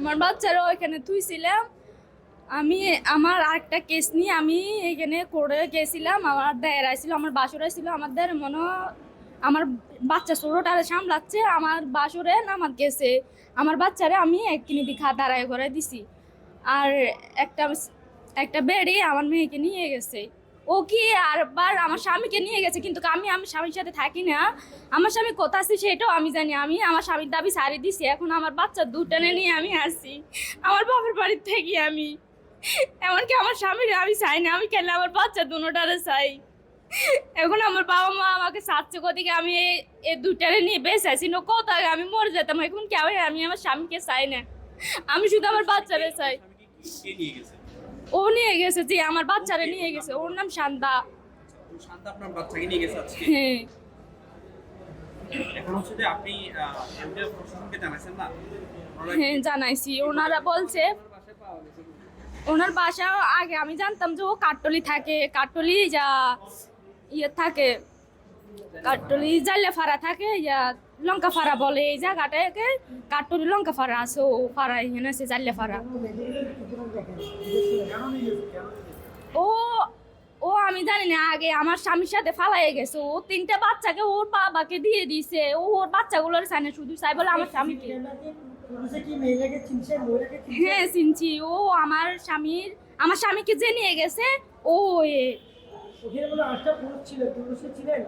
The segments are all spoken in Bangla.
আমার বাচ্চারা ওইখানে তুইছিলাম আমি আমার আরেকটা কেস নিয়ে আমি এখানে করে গেছিলাম, আমার দেয়ের ছিল আমার বাসুরা ছিল আমার দেয়ের মনে আমার বাচ্চা ছোটোটারে সামলাচ্ছে, আমার বাসুরে নামাত গেছে। আমার বাচ্চারে আমি এক কিনে দি খা দাঁড়ায় করে দিছি। আর একটা একটা বেড়ে আমার মেয়েকে নিয়ে গেছে। ও কি আরবার আমার স্বামীকে নিয়ে গেছে? কিন্তু আমি আমার স্বামীর সাথে থাকি না। আমার স্বামী কোথা আছে সেটাও আমি জানি। আমি আমার স্বামীর দাবি সারি দিছি। এখন আমার বাচ্চা দুটানে নিয়ে আমি আসছি আমার বাবার বাড়ির থেকে আমি। এমনকি আমার স্বামীর আমি চাই না। আমি কেন আমার বাচ্চা দুটারে চাই? এখন আমার বাবা মা আমাকে সাতশো কোদিকে আমি এই- দুটারে নিয়ে বেশ আছি। না কোথায়? আমি মরে যেতাম। এখন কেউ আমি আমার স্বামীকে চাই না। আমি শুধু আমার বাচ্চারে চাই। ও নিয়ে গেছে যে আমার বাচ্চারে নিয়ে গেছে। ওর নাম শান্তা শান্তা আপনার বাচ্চাকে নিয়ে গেছে আজকে? হ্যাঁ। এখন হচ্ছে যে আপনি প্রশাসনকে জানাইছেন না? হ্যাঁ জানাইছি। ওনারা বলছে ওনার বাসা আগে আমি জানতাম যে ও কাটলি থাকে কাটলি যা ইয়ে থাকে কাটলি জাল্লাফাড়া থাকে, ইয়া লঙ্কাফাড়া বলে এই জায়গাটাকে। কাটলি লঙ্কাফাড়া আছে, ও ফাড়া এখানে আছে জাল্লাফাড়া ও ও আমি জানি না, আগে আমার স্বামীর সাথে ফালাই গেছে। ও তিনটা বাচ্চাকে ওর বাবাকে দিয়ে দিছে। ও ওর বাচ্চাগুলোর চায় না শুধু চাই বলে আমার স্বামীকে। হ্যাঁ চিনছি। ও আমার স্বামীর আমার স্বামীকে যে নিয়ে গেছে, ও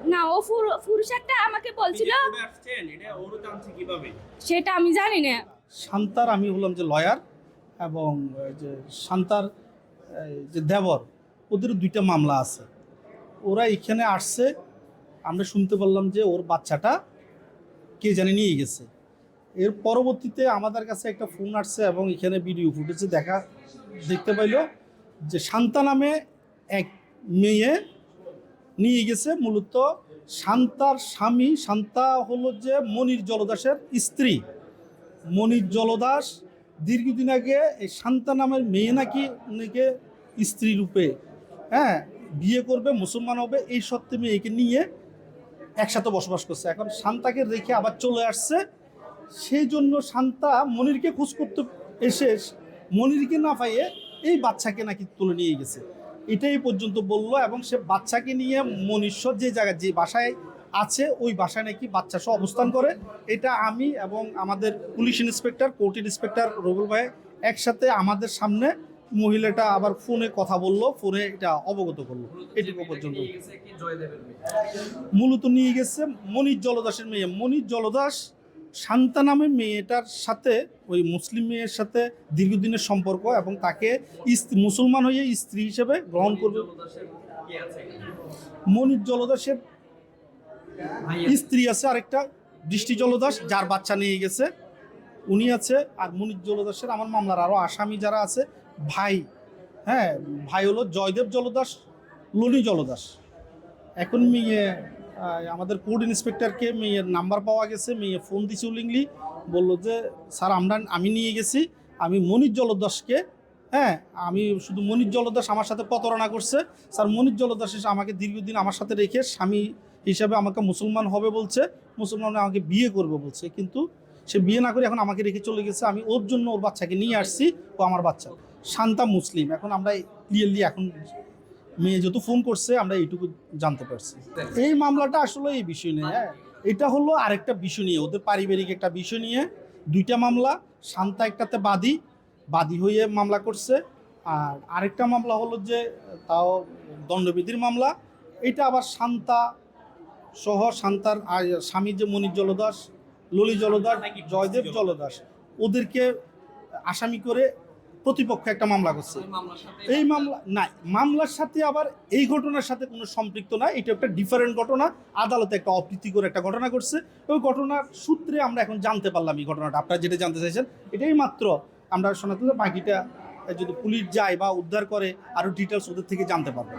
না ও ফুর- পুরুষ আমাকে বলছিল। সেটা আমি জানি না। শান্তার আমি হলাম যে লয়ার এবং যে শান্তার যে দেবর ওদের দুইটা মামলা আছে। ওরা এখানে আসছে আমরা শুনতে পারলাম যে ওর বাচ্চাটা কে জানি নিয়ে গেছে। এর পরবর্তীতে আমাদের কাছে একটা ফোন আসছে এবং এখানে ভিডিও ফুটেজে দেখা দেখতে পাইল যে শান্তা নামে এক মেয়ে নিয়ে গেছে মূলত শান্তার স্বামী। শান্তা হলো যে মনির জলদাসের স্ত্রী। মনির জলদাস দীর্ঘদিন আগে এই শান্তা নামের মেয়ে নাকি উনিকে স্ত্রী রূপে হ্যাঁ বিয়ে করবে, মুসলমান হবে, এই সত্ত্বে মেয়েকে নিয়ে একসাথে বসবাস করছে। এখন শান্তাকে রেখে আবার চলে আসছে। সেই জন্য শান্তা মনিরকে খোঁজ করতে এসে মনিরকে না পাইয়ে এই বাচ্চাকে নাকি তুলে নিয়ে গেছে। এটাই পর্যন্ত বলল এবং সে বাচ্চাকে নিয়ে মনীশ্বর যে জায়গায় যে বাসায় আছে ওই বাসায় নাকি বাচ্চা সহ অবস্থান করে। এটা আমি এবং আমাদের পুলিশ ইন্সপেক্টর কোর্ট ইন্সপেক্টর রবুল ভাই একসাথে আমাদের সামনে মহিলাটা আবার ফোনে কথা বলল ফোনে এটা অবগত করল। এটুকু পর্যন্ত। মূলত নিয়ে গেছে মনির জলদাসের মেয়ে। মনির জলদাস শান্তা নামে মেয়েটার সাথে, ওই মুসলিম মেয়ের সাথে দীর্ঘদিনের সম্পর্ক এবং তাকে মুসলমান হয়ে স্ত্রী হিসেবে গ্রহণ করবে। মনির জলদাসের স্ত্রী আছে আরেকটা, দৃষ্টি জলদাস, যার বাচ্চা নিয়ে গেছে। উনি আছে, আর মনির জলদাসের আমার মামলার আরও আসামি যারা আছে, ভাই। হ্যাঁ ভাই হলো জয়দেব জলদাস লনি জলদাস। এখন মেয়ে আমাদের কোর্ট ইন্সপেক্টরকে মেয়ের নাম্বার পাওয়া গেছে, মেয়ে ফোন দিছে উলিংলি বলল যে, স্যার, আমরা, আমি নিয়ে গেছি, আমি মনির জলদাসকে হ্যাঁ আমি শুধু মনির জলদাস আমার সাথে প্রতারণা করছে, স্যার, মনির জলদাস এসে আমাকে দীর্ঘদিন আমার সাথে রেখে স্বামী হিসাবে আমাকে মুসলমান হবে বলছে মুসলমান আমাকে বিয়ে করবে বলছে, কিন্তু সে বিয়ে না করে এখন আমাকে রেখে চলে গেছে, আমি ওর জন্য ওর বাচ্চাকে নিয়ে আসছি, ও আমার বাচ্চা। শান্তা মুসলিম, এখন আমরা ক্লিয়ারলি এখন মেয়ে যেহেতু ফোন করছে আমরা এইটুকু জানতে পারছি। এই মামলাটা আসলে এই বিষয় নিয়ে হ্যাঁ এটা হলো আরেকটা বিষয় নিয়ে ওদের পারিবারিক একটা বিষয় নিয়ে। দুইটা মামলা শান্তা একটাতে বাদী বাদী হয়ে মামলা করছে। আর আরেকটা মামলা হলো যে তাও দণ্ডবিধির মামলা। এটা আবার শান্তা সহ শান্তার স্বামী যে মনির জলদাস ললি জলদাস জয়দেব জলদাস ওদেরকে আসামি করে প্রতিপক্ষ একটা মামলা করছে। এই মামলা না মামলার সাথে আবার এই ঘটনার সাথে কোনো সম্পৃক্ত না এটা একটা ডিফারেন্ট ঘটনা আদালতে একটা অপ্রীতিকর একটা ঘটনা করছে ওই ঘটনার সূত্রে আমরা এখন জানতে পারলাম এই ঘটনাটা। আপনারা যেটা জানতে চাইছেন এটাই মাত্র। আমরা শোনাতে বাকিটা যদি পুলিশ যায় বা উদ্ধার করে আরও ডিটেলস ওদের থেকে জানতে পারব।